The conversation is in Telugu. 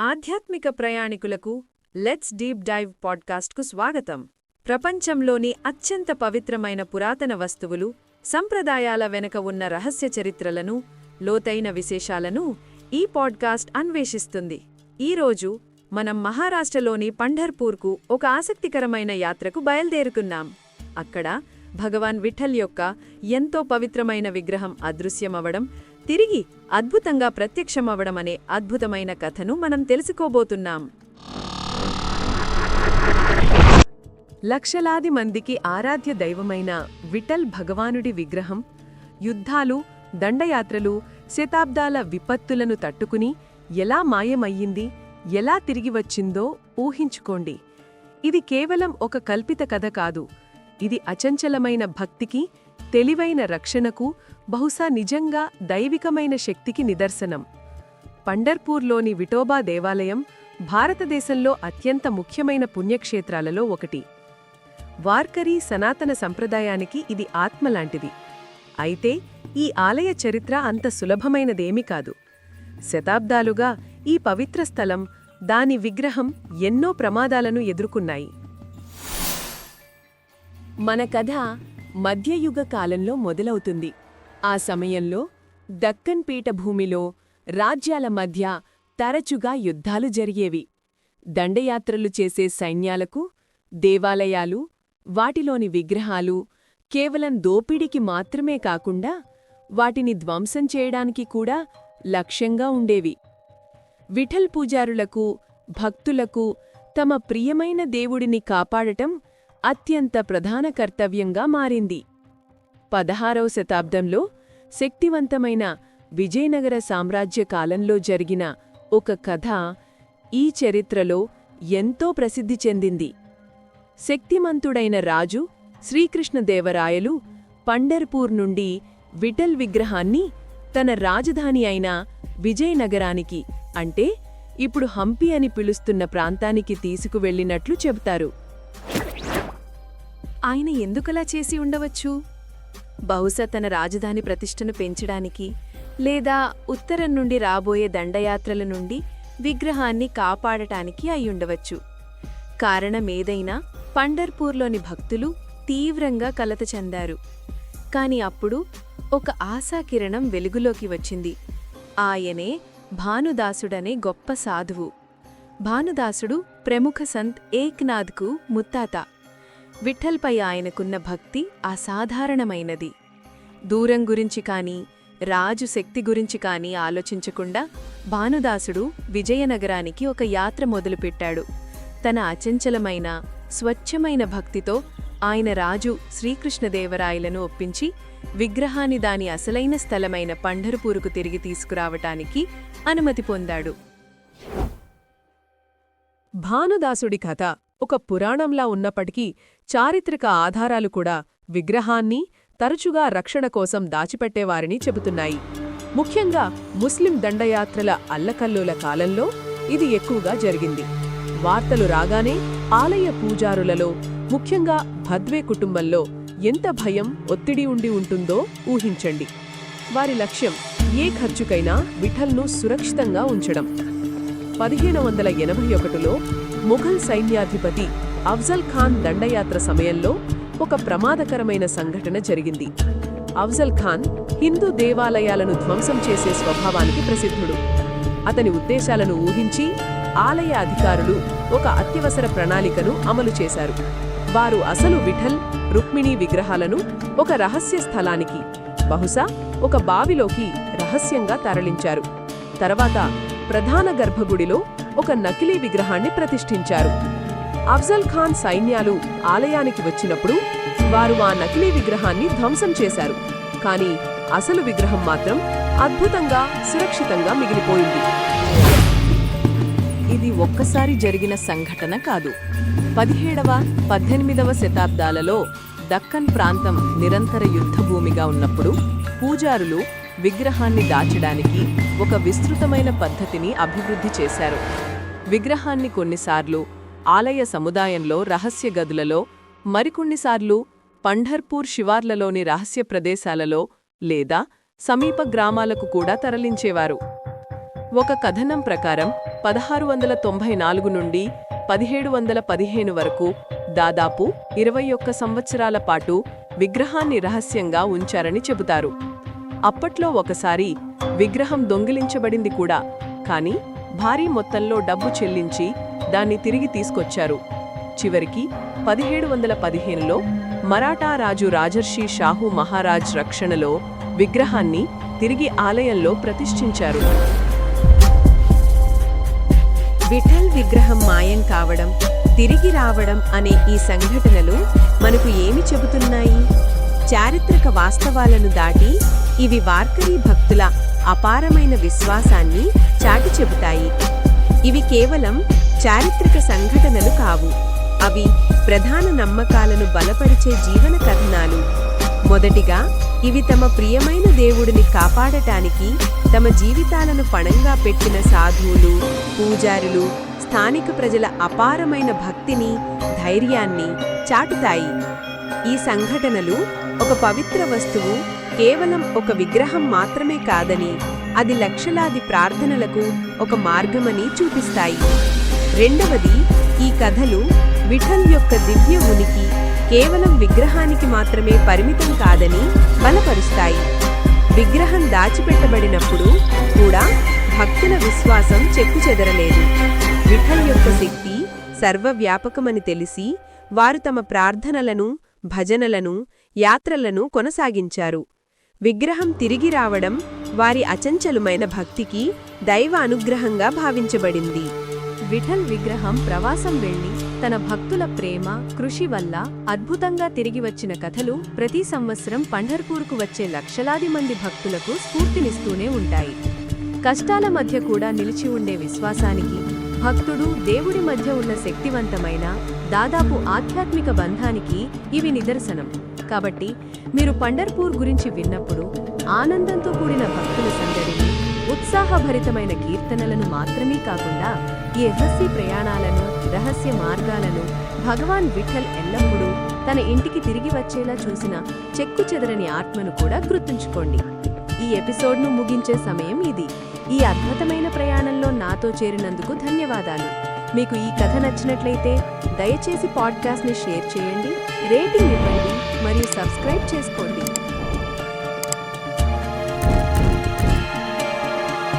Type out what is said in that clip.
ఆధ్యాత్మిక ప్రయాణికులకు లెట్స్ డీప్ డైవ్ పాడ్కాస్ట్కు స్వాగతం. ప్రపంచంలోని అత్యంత పవిత్రమైన పురాతన వస్తువులు సంప్రదాయాల వెనుక ఉన్న రహస్య చరిత్రలను లోతైన విశేషాలను ఈ పాడ్కాస్ట్ అన్వేషిస్తుంది. ఈరోజు మనం మహారాష్ట్రలోని పంఢర్పూర్కు ఒక ఆసక్తికరమైన యాత్రకు బయలుదేరుకున్నాం. అక్కడ భగవాన్ విఠల్ యొక్క ఎంతో పవిత్రమైన విగ్రహం అదృశ్యమవడం తిరిగి అద్భుతంగా ప్రత్యక్షమవడం అనే అద్భుతమైన కథను మనం తెలుసుకోబోతున్నాం. లక్షలాది మందికి ఆరాధ్య దైవమైన విఠల్ భగవానుడి విగ్రహం యుద్ధాలు దండయాత్రలు శతాబ్దాల విపత్తులను తట్టుకుని ఎలా మాయమయ్యింది ఎలా తిరిగి వచ్చిందో ఊహించుకోండి. ఇది కేవలం ఒక కల్పిత కథ కాదు. ఇది అచంచలమైన భక్తికి తెలివైన రక్షణకు బహుశా నిజంగా దైవికమైన శక్తికి నిదర్శనం. పండర్పూర్లోని విఠోబా దేవాలయం భారతదేశంలో అత్యంత ముఖ్యమైన పుణ్యక్షేత్రాలలో ఒకటి. వార్కరీ సనాతన సంప్రదాయానికి ఇది ఆత్మలాంటిది. అయితే ఈ ఆలయ చరిత్ర అంత సులభమైనదేమీ కాదు. శతాబ్దాలుగా ఈ పవిత్ర స్థలం దాని విగ్రహం ఎన్నో ప్రమాదాలను ఎదుర్కొన్నాయి. మన కథ మధ్యయుగ కాలంలో మొదలవుతుంది. ఆ సమయంలో దక్కన్ పీఠభూమిలో రాజ్యాల మధ్య తరచుగా యుద్ధాలు జరిగేవి. దండయాత్రలు చేసే సైన్యాలకు దేవాలయాలు వాటిలోని విగ్రహాలు కేవలం దోపిడికి మాత్రమే కాకుండా వాటిని ధ్వంసం చేయడానికి కూడా లక్ష్యంగా ఉండేవి. విఠల్ పూజారులకు భక్తులకు తమ ప్రియమైన దేవుడిని కాపాడటం అత్యంత ప్రధాన కర్తవ్యంగా మారింది. పదహారవ శతాబ్దంలో శక్తివంతమైన విజయనగర సామ్రాజ్య కాలంలో జరిగిన ఒక కథ ఈ చరిత్రలో ఎంతో ప్రసిద్ధి చెందింది. శక్తిమంతుడైన రాజు శ్రీకృష్ణదేవరాయలు పండర్పూర్ నుండి విఠల్ విగ్రహాన్ని తన రాజధాని అయిన విజయనగరానికి అంటే ఇప్పుడు హంపి అని పిలుస్తున్న ప్రాంతానికి తీసుకువెళ్ళినట్లు చెబుతారు. ఆయన ఎందుకలా చేసి ఉండవచ్చు? బహుశా తన రాజధాని ప్రతిష్టను పెంచడానికి లేదా ఉత్తరం నుండి రాబోయే దండయాత్రల నుండి విగ్రహాన్ని కాపాడటానికి అయ్యుండవచ్చు కారణమేదైనా పండర్పూర్లోని భక్తులు తీవ్రంగా కలత చెందారు. కాని అప్పుడు ఒక ఆశాకిరణం వెలుగులోకి వచ్చింది. ఆయనే భానుదాసుడనే గొప్ప సాధువు. భానుదాసుడు ప్రముఖ సంత్ ఏక్నాథ్కు ముత్తాత. విఠల్పై ఆయనకున్న భక్తి అసాధారణమైనది. దూరం గురించి కానీ రాజు శక్తి గురించి కానీ ఆలోచించకుండా భానుదాసుడు విజయనగరానికి ఒక యాత్ర మొదలుపెట్టాడు. తన అచంచలమైన స్వచ్ఛమైన భక్తితో ఆయన రాజు శ్రీకృష్ణదేవరాయలను ఒప్పించి విగ్రహాన్ని దాని అసలైన స్థలమైన పంఢరపూరుకు తిరిగి తీసుకురావటానికి అనుమతి పొందాడు. భానుదాసుడి కథ ఒక పురాణంలా ఉన్నప్పటికీ చారిత్రక ఆధారాలు కూడా విగ్రహాన్ని తరచుగా రక్షణ కోసం దాచిపెట్టేవారని చెబుతున్నాయి. ముఖ్యంగా ముస్లిం దండయాత్రల అల్లకల్లోల కాలంలో ఇది ఎక్కువగా జరిగింది. వార్తలు రాగానే ఆలయ పూజారులలో ముఖ్యంగా భద్వే కుటుంబంలో ఎంత భయం ఒత్తిడి ఉండి ఉంటుందో ఊహించండి. వారి లక్ష్యం ఏ ఖర్చుకైనా విఠల్ను సురక్షితంగా ఉంచడం. పదిహేను వందల ఎనభై ఒకటిలో ముఘల్ సైన్యాధిపతి అఫ్జల్ ఖాన్ దండయాత్ర సమయంలో ఒక ప్రమాదకరమైన సంఘటన జరిగింది. అఫ్జల్ ఖాన్ హిందూ దేవాలయాలను ధ్వంసం చేసే స్వభావానికి ప్రసిద్ధుడు. అతని ఉద్దేశాలను ఊహించి ఆలయ అధికారులు ఒక అత్యవసర ప్రణాళికను అమలు చేశారు. వారు అసలు విఠల్ రుక్మిణీ విగ్రహాలను ఒక రహస్య స్థలానికి బహుశా ఒక బావిలోకి రహస్యంగా తరలించారు. తర్వాత ప్రధాన గర్భగుడిలో ఒక నకిలీ విగ్రహాన్ని ప్రతిష్ఠించారు. అఫ్జల్ ఖాన్ సైన్యాలు ఆలయానికి వచ్చినప్పుడు వారు ఆ నకిలీ విగ్రహాన్ని ధ్వంసం చేశారు. కానీ అసలు విగ్రహం మాత్రం అద్భుతంగా సురక్షితంగా మిగిలిపోయింది. ఇది ఒక్కసారి జరిగిన సంఘటన కాదు. పదిహేడవ పద్దెనిమిదవ శతాబ్దాలలో దక్కన్ ప్రాంతం నిరంతర యుద్ధభూమిగా ఉన్నప్పుడు పూజారులు విగ్రహాన్ని దాచడానికి ఒక విస్తృతమైన పద్ధతిని అభివృద్ధి చేశారు. విగ్రహాన్ని కొన్నిసార్లు ఆలయ సముదాయంలో రహస్య గదులలో మరికొన్నిసార్లు పంఢర్పూర్ శివార్లలోని రహస్య ప్రదేశాలలో లేదా సమీప గ్రామాలకు కూడా తరలించేవారు. ఒక కథనం ప్రకారం పదహారు వందల తొంభై నాలుగు నుండి పదిహేడు వందల పదిహేను వరకు దాదాపు ఇరవై ఒక్క సంవత్సరాల పాటు విగ్రహాన్ని రహస్యంగా ఉంచారని చెబుతారు. అప్పట్లో ఒకసారి విగ్రహం దొంగిలించబడింది కూడా. కానీ భారీ మొత్తంలో డబ్బు చెల్లించి దాన్ని తిరిగి తీసుకొచ్చారు. చివరికి పదిహేడు వందల పదిహేనులో మరాఠా రాజు రాజర్షి షాహు మహారాజ్ రక్షణలో విగ్రహాన్ని తిరిగి ఆలయంలో ప్రతిష్ఠించారు. విఠల్ విగ్రహం మాయం కావడం తిరిగి రావడం అనే ఈ సంఘటనలు మనకు ఏమి చెబుతున్నాయి? చారిత్రక వాస్తవాలను దాటి ఇవి వార్కరీ భక్తుల అపారమైన విశ్వాసాన్ని చాటి చెబుతాయి. ఇవి కేవలం చారిత్రక సంఘటనలు కావు. అవి ప్రధాన నమ్మకాలను బలపరిచే జీవన కథనాలు. మొదటిగా ఇవి తమ ప్రియమైన దేవుడిని కాపాడటానికి తమ జీవితాలను పణంగా పెట్టిన సాధువులు పూజారులు స్థానిక ప్రజల అపారమైన భక్తిని ధైర్యాన్ని చాటుతాయి. ఈ సంఘటనలు ఒక పవిత్ర వస్తువు కేవలం ఒక విగ్రహం మాత్రమే కాదని అది లక్షలాది ప్రార్థనలకు ఒక మార్గమని చూపిస్తాయి. రెండవది ఈ కథలు విఠల్ యొక్క దివ్య ఉనికి కేవలం విగ్రహానికి మాత్రమే పరిమితం కాదని బలపరుస్తాయి. విగ్రహం దాచిపెట్టబడినప్పుడు కూడా భక్తుల విశ్వాసం చెక్కుచెదరలేదు విఠల్ యొక్క శక్తి సర్వవ్యాపకమని తెలిసి వారు తమ ప్రార్థనలను భజనలను యాత్రలను కొనసాగించారు. విగ్రహం తిరిగి రావడం వారి అచంచలుమైన భక్తికి దైవ అనుగ్రహంగా భావించబడింది. విఠల్ విగ్రహం ప్రవాసం వెళ్ళి తన భక్తుల ప్రేమ కృషి వల్ల అద్భుతంగా తిరిగి వచ్చిన కథలు ప్రతి సంవత్సరం పంఢర్పూర్కు వచ్చే లక్షలాది మంది భక్తులకు స్ఫూర్తినిస్తూనే ఉంటాయి. కష్టాల మధ్య కూడా నిలిచి ఉండే విశ్వాసానికి భక్తుడు దేవుడి మధ్య ఉన్న శక్తివంతమైన దాదాపు ఆధ్యాత్మిక బంధానికి ఇవి నిదర్శనం. కాబట్టి మీరు పండర్పూర్ గురించి విన్నప్పుడు ఆనందంతో కూడిన భక్తుల సందడిని ఉత్సాహభరితమైన కీర్తనలను మాత్రమే కాకుండా ఈ రహస్య ప్రయాణాలను రహస్య మార్గాలను భగవాన్ విఠల్ ఎల్లప్పుడూ తన ఇంటికి తిరిగి వచ్చేలా చూసిన చెక్కు చెదరని ఆత్మను కూడా గుర్తుంచుకోండి. ఈ ఎపిసోడ్ను ముగించే సమయం ఇది. ఈ అద్భుతమైన ప్రయాణంలో నాతో చేరినందుకు ధన్యవాదాలు. మీకు ఈ కథ నచ్చినట్లయితే దయచేసి పాడ్కాస్ట్ని షేర్ చేయండి రేటింగ్ ఇవ్వండి. మరియు సబ్స్క్రైబ్ చేసుకోండి.